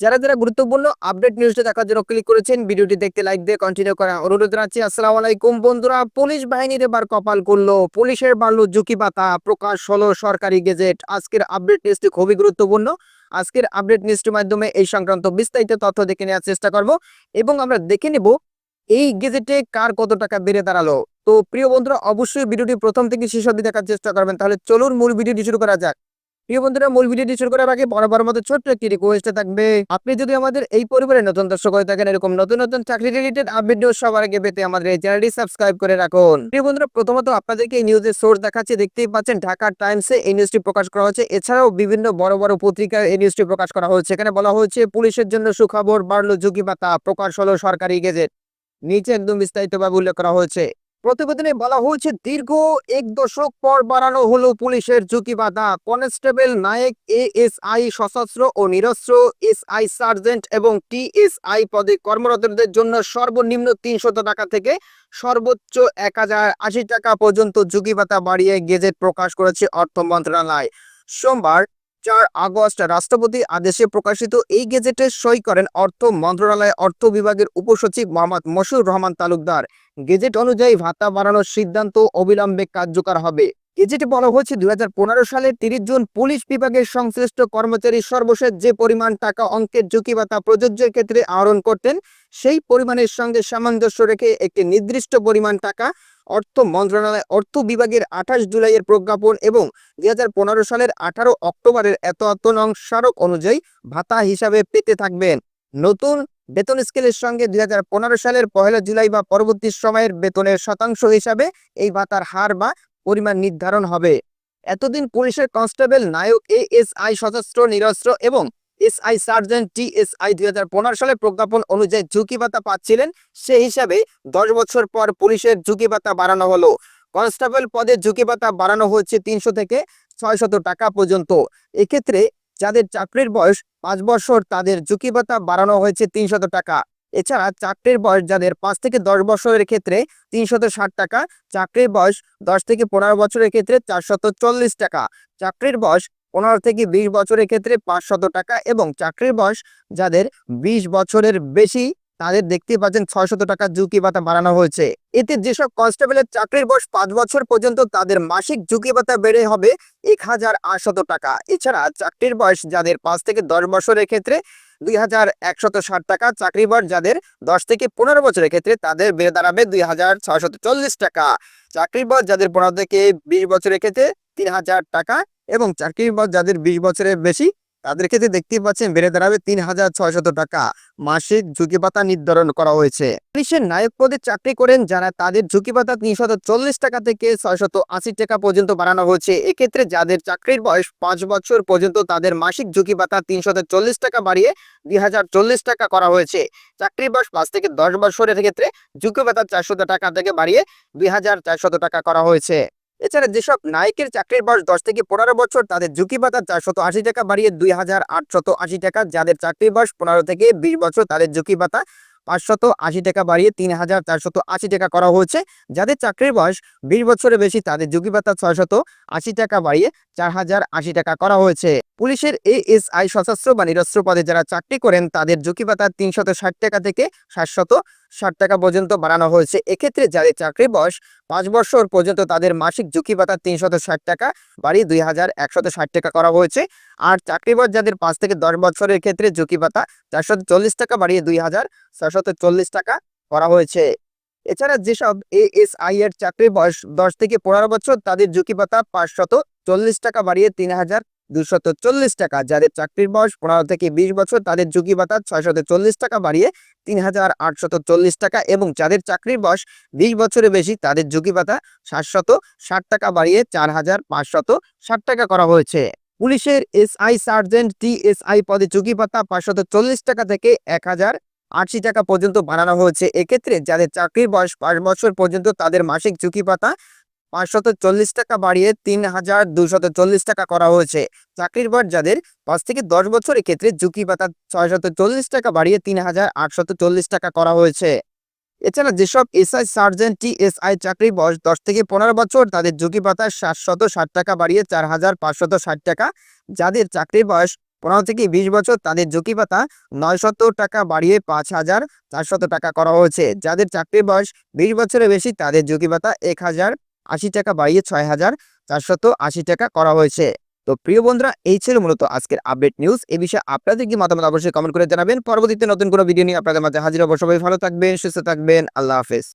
যারা যারা গুরুত্বপূর্ণ আপডেট নিউজটা দেখার জন্য ক্লিক করেছেন, ভিডিওটি দেখতে লাইক দিয়ে কন্টিনিউ করা অনুরোধ রাখছি আসসালামু আলাইকুম বন্ধুরা, পুলিশ বাহিনীর এবার কপাল করল। পুলিশের বাড়লো ঝুঁকি পাতা প্রকাশ হলো সরকারি গেজেট আজকের আপডেট নিউজটি খুবই গুরুত্বপূর্ণ। আজকের আপডেট নিউজটির মাধ্যমে এই সংক্রান্ত বিস্তারিত তথ্য দেখে নেওয়ার চেষ্টা করব এবং আমরা দেখে নেব এই গেজেটে কার কত টাকা বেড়ে দাঁড়াল। তো প্রিয় বন্ধুরা, অবশ্যই ভিডিওটি প্রথম থেকে শেষ অবধি দেখার চেষ্টা করবেন। তাহলে চলুন মূল ভিডিওটি শুরু করা যাক। প্রিয় বন্ধুরা, মূল ভিডিওটি শুরু করার আগে বরাবর মতো ছোট্ট একটি রিকোয়েস্ট থাকবে, আপনি যদি আমাদের এই পরিবারের নতুন দর্শক হয়ে থাকেন, এরকম নতুন নতুন চাকরি রিলেটেড আপডেট নিউজ সবার আগে পেতে আমাদের এই চ্যানেলটি সাবস্ক্রাইব করে রাখুন। প্রিয় বন্ধুরা, প্রথমত আপনাদেরকে এই নিউজের সোর্স দেখাচ্ছি, দেখতেই পাচ্ছেন ঢাকা টাইমসে এই নিউজটি প্রকাশ করা হয়েছে। এছাড়াও বিভিন্ন বড় বড় পত্রিকায় এই নিউজটি প্রকাশ করা হয়েছে। এখানে বলা হয়েছে, পুলিশের জন্য সুখবর বাড়লো ঝুঁকি পাতা প্রকাশ হলো সরকারি গেজেট। নিচে একদম বিস্তারিতভাবে উল্লেখ করা হয়েছে। প্রতিবেদনে বলা হয়েছে, দীর্ঘ এক দশক পর বাড়ানো হলো পুলিশের ঝুঁকি বাধা কনস্টেবল নায়ক এএসআই সশস্ত্র ও নিরস্ত্র এসআই সার্জেন্ট এবং টিএসআই পদে কর্মরতদের জন্য সর্বনিম্ন তিনশত টাকা থেকে সর্বোচ্চ এক হাজার আশি টাকা পর্যন্ত ঝুঁকি বাড়িয়ে গেজেট প্রকাশ করেছে অর্থ মন্ত্রণালয়। সোমবার চার আগস্ট রাষ্ট্রপতি আদেশে প্রকাশিত এই গেজেটে সই করেন অর্থ মন্ত্রণালয়, অর্থ বিভাগের উপসচিব মোহাম্মদ মশুর রহমান তালুকদার। গেজেট অনুযায়ী ভাতা বাড়ানোর সিদ্ধান্ত অবিলম্বে কার্যকর হবে। গেজেটে বলা হয়েছে, দুই হাজার পনেরো সালে তিরিশ জুন পুলিশ বিভাগের সংশ্লিষ্ট কর্মচারী সর্বশেষ যে পরিমাণ টাকা অঙ্কের ঝুঁকি ভাতা প্রযোজ্যের ক্ষেত্রে আহরণ করতেন, সেই পরিমাণের সঙ্গে সামঞ্জস্য রেখে একটি নির্দিষ্ট পরিমাণ টাকা অর্থ মন্ত্রণালয়, অর্থ বিভাগের আঠাশ জুলাইয়ের প্রজ্ঞাপন এবং দুই হাজার পনেরো সালের আঠারো অক্টোবরের এত নং স্মারক অনুযায়ী ভাতা হিসাবে পেতে থাকবেন। নতুন বেতন স্কেলের সঙ্গে দুই হাজার পনেরো সালের পহেলা জুলাই বা পরবর্তী সময়ের বেতনের শতাংশ হিসাবে এই ভাতার হার বা পরিমাণ নির্ধারণ হবে। এতদিন পুলিশের কনস্টেবল নায়ক এএসআই সশস্ত্র, নিরস্ত্র এবং এসআই সার্জেন্ট টিএসআই দুই হাজার পনেরো সালে প্রজ্ঞাপন অনুযায়ী ঝুঁকি ভাতা পাচ্ছিলেন। সেই হিসাবে দশ বছর পর পুলিশের ঝুঁকি ভাতা বাড়ানো হলো। কনস্টেবল পদের ঝুঁকি ভাতা বাড়ানো হচ্ছে তিনশো থেকে ছয়শত টাকা পর্যন্ত। এক্ষেত্রে যাদের চাকরির বয়স পাঁচ বছর, তাদের ঝুঁকি ভাতা বাড়ানো হয়েছে তিনশত টাকা। এছাড়া চাকরির বয়স যাদের পাঁচ থেকে দশ বছরের ক্ষেত্রে তিনশত ষাট টাকা, চাকরির বয়স দশ থেকে পনেরো বছরের ক্ষেত্রে চারশত চল্লিশ টাকা। চাকরির বয়স পনেরো থেকে বিশ বছরের ক্ষেত্রে পাঁচশত টাকা এবং চাকরির বয়স যাদের বিশ বছরের বেশি, তাদের দেখতে পাচ্ছেন ছয়শত টাকা ঝুঁকি ভাতা বাড়ানো হয়েছে। এতে যেসব কনস্টেবলের চাকরির বয়স পাঁচ বছর পর্যন্ত, তাদের মাসিক ঝুঁকি ভাতা বেড়ে হবে এক হাজার আটশত টাকা। এছাড়া চাকরির বয়স যাদের পাঁচ থেকে দশ বছরের ক্ষেত্রে দুই হাজার একশত ষাট টাকা চাকরিবার যাদের দশ থেকে পনেরো বছরের ক্ষেত্রে তাদের বেড়ে দাঁড়াবে দুই হাজার ছয়শত চল্লিশ টাকা। চাকরিবার যাদের পনেরো থেকে বিশ বছরের ক্ষেত্রে তিন হাজার টাকা এবং চাকরির যাদের বিশ বছরের বেশি তাদের ক্ষেত্রে দেখতেই পাচ্ছেন বেড়ে দাঁড়াবে তিন হাজার ছয়শত টাকা। মাসিক ঝুঁকি ভাতা নির্ধারণ করা হয়েছে। পুলিশের নায়ক পদে চাকরি করেন যারা তাদের ঝুঁকি ভাতা তিনশত চল্লিশ টাকা থেকে ছয়শত আশি টাকা পর্যন্ত বাড়ানো হয়েছে। এক্ষেত্রে যাদের চাকরির বয়স পাঁচ বছর পর্যন্ত তাদের মাসিক ঝুঁকি ভাতা তিনশত চল্লিশ টাকা বাড়িয়ে দুই হাজার চল্লিশ টাকা করা হয়েছে। চাকরির বয়স পাঁচ থেকে দশ বছরের ক্ষেত্রে ঝুঁকি ভাতা চারশত টাকা থেকে বাড়িয়ে দুই হাজার চারশত টাকা করা হয়েছে। এছাড়া যেসব নায়কের চাকরির বয়স দশ থেকে পনেরো বছর, তাদের ঝুঁকি ভাতা চারশত আশি টাকা বাড়িয়ে দুই হাজার আটশত আশি টাকা। যাদের চাকরির বয়স পনেরো থেকে বিশ বছর, তাদের ঝুঁকি ভাতা পাঁচশত আশি টাকা বাড়িয়ে তিন হাজার চারশত আশি টাকা করা হয়েছে। যাদের চাকরির বয়স বিশ বছরের বেশি, তাদের ঝুঁকি ভাতা ছয়শত আশি টাকা বাড়িয়ে চার হাজার আশি টাকা করা হয়েছে। পুলিশের এএসআই সশস্ত্র বা নিরস্ত্র পদে যারা চাকরি করেন, তাদের ঝুঁকি ভাতা তিনশত ষাট টাকা থেকে সাতশত ষাট টাকা পর্যন্ত বাড়ানো হয়েছে। এক্ষেত্রে যাদের চাকরির বয়স পাঁচ বছর পর্যন্ত তাদের মাসিক ঝুঁকি ভাতা তিনশত ষাট টাকা বাড়িয়ে দুই হাজার একশত ষাট টাকা করা হয়েছে। আর চাকরি বয়স যাদের পাঁচ থেকে দশ বছরের ক্ষেত্রে ঝুঁকি ভাতা চারশত চল্লিশ টাকা বাড়িয়ে দুই হাজার ছশত চল্লিশ টাকা করা হয়েছে। এছাড়া যেসব এএসআই এর চাকরির বয়স দশ থেকে পনেরো বছর, তাদের ঝুঁকি ভাতা পাঁচশত চল্লিশ টাকা, বাড়িয়ে তিন হাজার দুশত চল্লিশ টাকা, যাদের চাকরির বয়স পনেরো থেকে বিশ বছর, তাদের ঝুঁকি ভাতা ছয়শত চল্লিশ টাকা বাড়িয়ে তিন হাজার আটশত চল্লিশ টাকা এবং যাদের চাকরির বয়স বিশ বছরের বেশি, তাদের ঝুঁকি ভাতা সাতশত ষাট টাকা বাড়িয়ে চার হাজার পাঁচশত ষাট টাকা করা হয়েছে। পুলিশের এসআই সার্জেন্ট টিএসআই পদে ঝুঁকি ভাতা পাঁচশত চল্লিশ টাকা থেকে এক হাজার আশি টাকা পর্যন্ত বাড়ানো হয়েছে। এক্ষেত্রে যাদের চাকরির বয়স পাঁচ বছর পর্যন্ত, তাদের মাসিক ঝুঁকি ভাতা পাঁচশত চল্লিশ টাকা বাড়িয়ে তিন হাজার দুশত চল্লিশ টাকা করা হয়েছে। চাকরির বয়স যাদের পাঁচ থেকে দশ বছরের ক্ষেত্রে ঝুঁকি ভাতা ছয়শত চল্লিশ টাকা বাড়িয়ে তিন হাজার আটশত চল্লিশ টাকা করা হয়েছে। এছাড়া যেসব এসআই সার্জেন্ট, টিএসআই চাকরি বয়স দশ থেকে পনেরো বছর, তাদের ঝুঁকি ভাতা সাতশত ষাট টাকা বাড়িয়ে চার হাজার পাঁচশত ষাট টাকা। যাদের চাকরির বয়স পনেরো থেকে বিশ বছর, তাদের ঝুঁকি ভাতা নয়শত টাকা বাড়িয়ে পাঁচ হাজার চারশত টাকা করা হয়েছে। যাদের চাকরির বয়স বিশ বছরের বেশি, তাদের ঝুঁকি ভাতা এক হাজার আশি টাকা বাড়িয়ে ছয় হাজার চারশত আশি টাকা করা হয়েছে। তো প্রিয় বন্ধুরা, এই ছিল মূলত আজকের আপডেট নিউজ। এই বিষয়ে আপনাদের কি মতামত অবশ্যই কমেন্ট করে জানাবেন। পরবর্তীতে নতুন কোনো ভিডিও নিয়ে আপনাদের মাঝে হাজির হব। সবাই ভালো থাকবেন, সুস্থ থাকবেন। আল্লাহ হাফেজ।